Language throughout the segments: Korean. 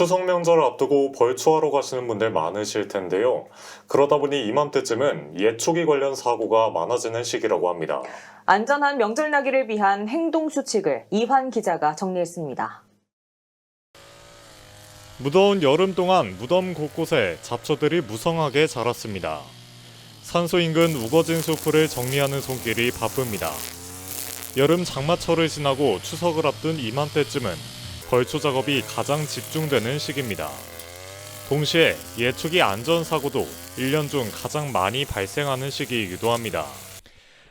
추석 명절을 앞두고 벌초하러 가시는 분들 많으실 텐데요. 그러다 보니 이맘때쯤은 예초기 관련 사고가 많아지는 시기라고 합니다. 안전한 명절 나기를 위한 행동 수칙을 이환 기자가 정리했습니다. 무더운 여름 동안 무덤 곳곳에 잡초들이 무성하게 자랐습니다. 산소 인근 우거진 숲을 정리하는 손길이 바쁩니다. 여름 장마철을 지나고 추석을 앞둔 이맘때쯤은 벌초 작업이 가장 집중되는 시기입니다. 동시에 예초기 안전사고도 1년 중 가장 많이 발생하는 시기이기도 합니다.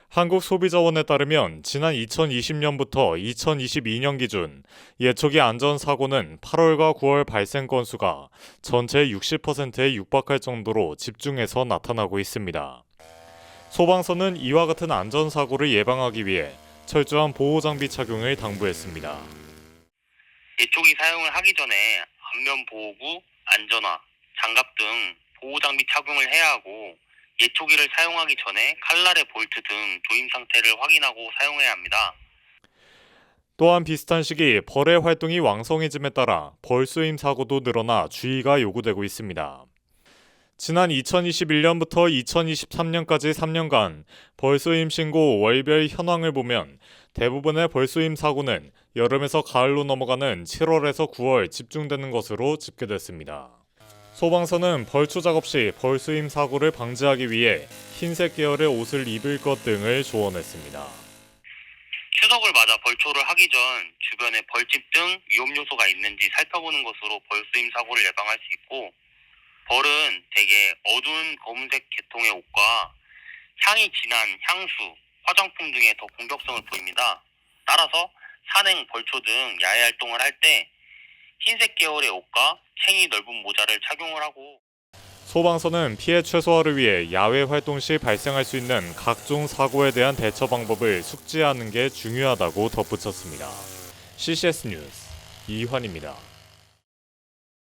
한국소비자원에 따르면 지난 2020년부터 2022년 기준 예초기 안전사고는 8월과 9월 발생 건수가 전체의 60%에 육박할 정도로 집중해서 나타나고 있습니다. 소방서는 이와 같은 안전사고를 예방하기 위해 철저한 보호장비 착용을 당부했습니다. 예초기 사용을 하기 전에 안면 보호구, 안전화, 장갑 등 보호 장비 착용을 해야 하고 예초기를 사용하기 전에 칼날의 볼트 등 조임 상태를 확인하고 사용해야 합니다. 또한 비슷한 시기 벌의 활동이 왕성해짐에 따라 벌수임 사고도 늘어나 주의가 요구되고 있습니다. 지난 2021년부터 2023년까지 3년간 벌수임 신고 월별 현황을 보면 대부분의 벌수임 사고는 여름에서 가을로 넘어가는 7월에서 9월 집중되는 것으로 집계됐습니다. 소방서는 벌초 작업 시 벌수임 사고를 방지하기 위해 흰색 계열의 옷을 입을 것 등을 조언했습니다. 추석을 맞아 벌초를 하기 전 주변에 벌집 등 위험 요소가 있는지 살펴보는 것으로 벌수임 사고를 예방할 수 있고 벌은 대개 어두운 검은색 계통의 옷과 향이 진한 향수, 화장품 등에 더 공격성을 보입니다. 따라서 산행, 벌초 등 야외 활동을 할 때 흰색 계열의 옷과 챙이 넓은 모자를 착용을 하고 소방서는 피해 최소화를 위해 야외 활동 시 발생할 수 있는 각종 사고에 대한 대처 방법을 숙지하는 게 중요하다고 덧붙였습니다. CCS 뉴스 이환입니다.